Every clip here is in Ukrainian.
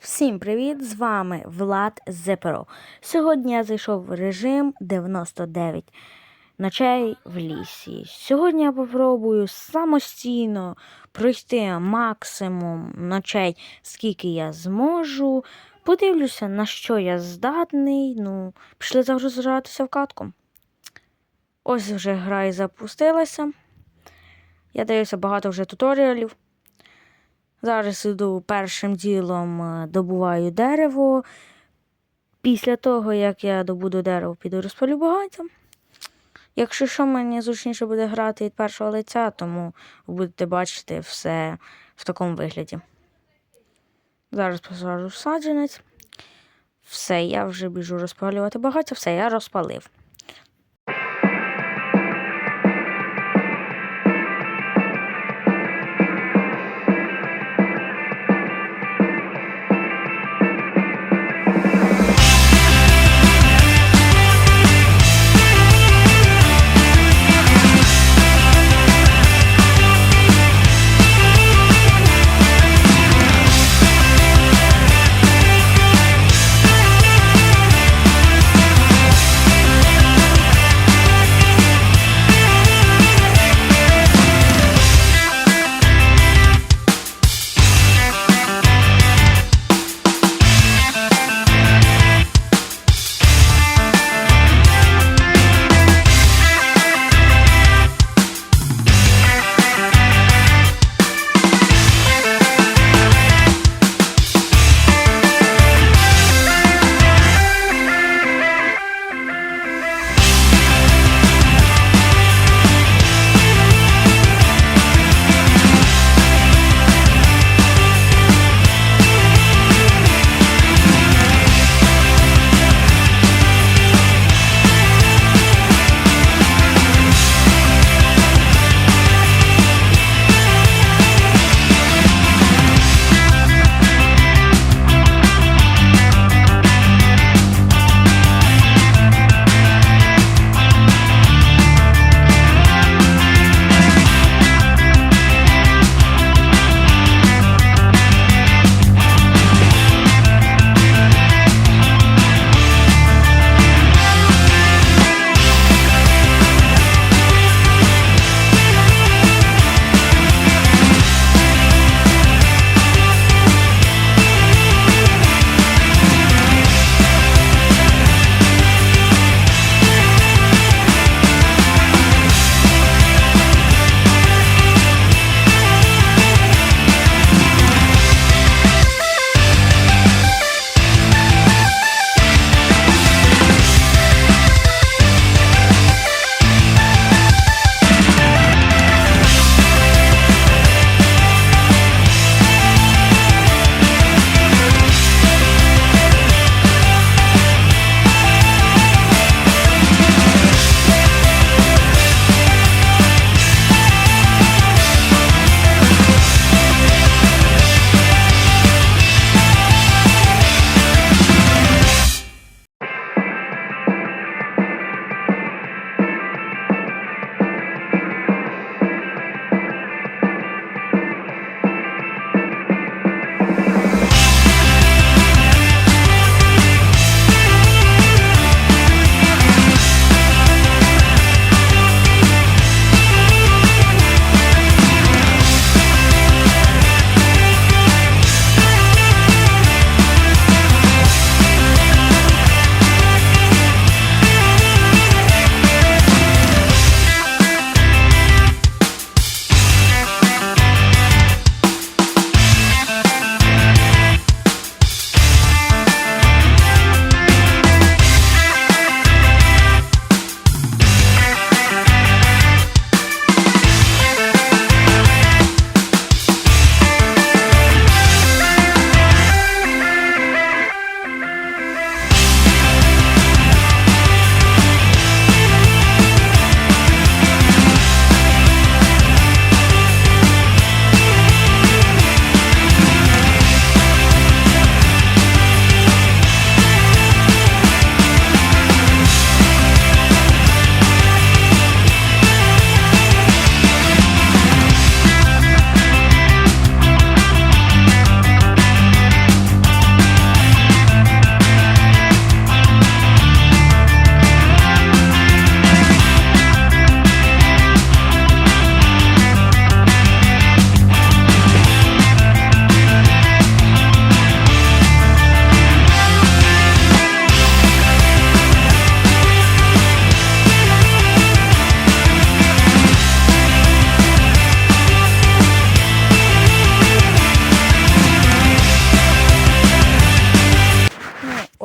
Всім привіт! З вами Влад Зеперо. Сьогодні я зайшов в режим 99 ночей в лісі. Сьогодні я попробую самостійно пройти максимум ночей, скільки я зможу. Подивлюся, на що я здатний. Ну, пішли загрузатися в катку. Ось вже гра і запустилася. Я дивився багато вже туторіалів. Зараз іду першим ділом е, добуваю дерево. Після того, як я добуду дерево, піду розпалю багаття. Якщо що, мені зручніше буде грати від першого лиця, тому ви будете бачити все в такому вигляді. Зараз посаджу саджанець. Все, я вже біжу розпалювати багаття, все, я розпалив.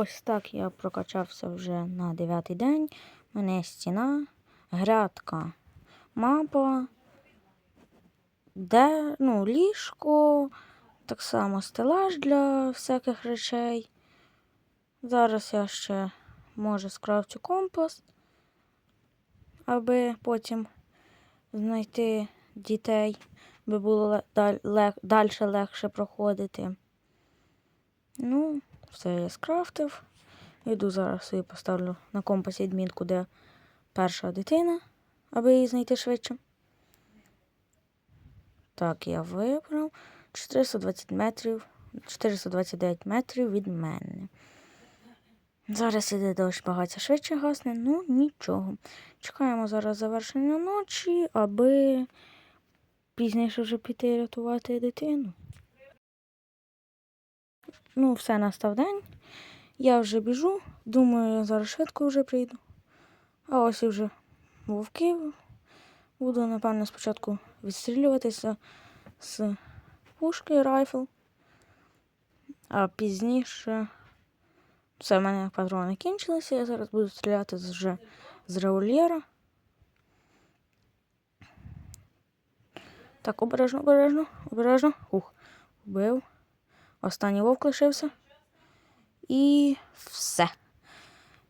Ось так я прокачався вже на дев'ятий день. У мене стіна, грядка, мапа, де, ну, ліжко, так само стелаж для всяких речей. Зараз я ще може скрафчу компост, аби потім знайти дітей, аби було далі легше проходити. Ну, все я скрафтив. Йду зараз собі поставлю на компасі відмітку, де перша дитина, аби її знайти швидше. Так, я вибрав 420 метрів, 429 метрів від мене. Зараз іде дощ багаття швидше гасне, ну нічого. Чекаємо зараз завершення ночі, аби пізніше вже піти рятувати дитину. Ну, все настав день. Я вже біжу. Думаю, я зараз швидко вже прийду. А ось і вже вовки. Буду, напевно, спочатку відстрілюватися з пушки райфл. А пізніше все, в мене патрони кінчилися. Я зараз буду стріляти вже з реольєра. Так, обережно, обережно, обережно. Ух, вбив. Останній вовк лишився. І все.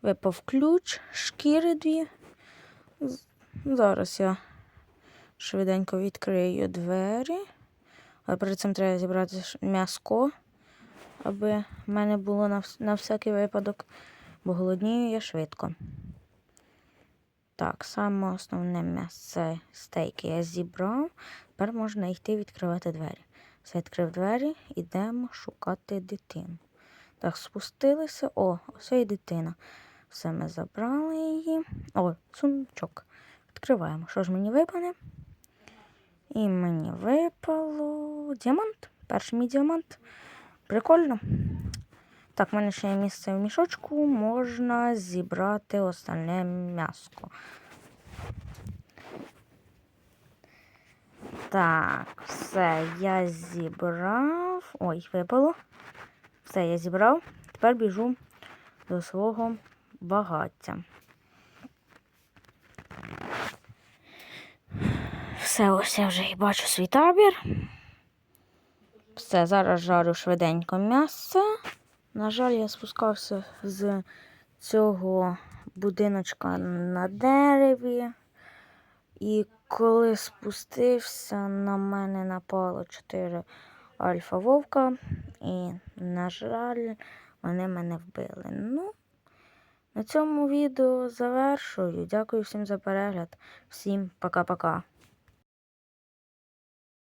Випав ключ, шкіри дві. Зараз я швиденько відкрию двері. Але перед цим треба зібрати м'яско, аби в мене було на, на всякий випадок, бо голоднію я швидко. Так, саме основне м'ясо стейки я зібрав. Тепер можна йти відкривати двері. Все відкрив двері, йдемо шукати дитину. Так, спустилися. О, ось і дитина. Все ми забрали її. О, сундучок. Відкриваємо. Що ж мені випане? І мені випало діамант. Перший мій діамант. Прикольно. Так, в мене ще є місце в мішочку. Можна зібрати остальне м'яско. Так, все, я зібрав. Ой, випало. Все, я зібрав. Тепер біжу до свого багаття. Все, ось я вже і бачу свій табір. Все, зараз жарю швиденько м'ясо. На жаль, я спускався з цього будиночка на дереві. І коли спустився, на мене напало чотири альфа вовка. І, на жаль, вони мене вбили. Ну, на цьому відео завершую. Дякую всім за перегляд. Всім пока-пока.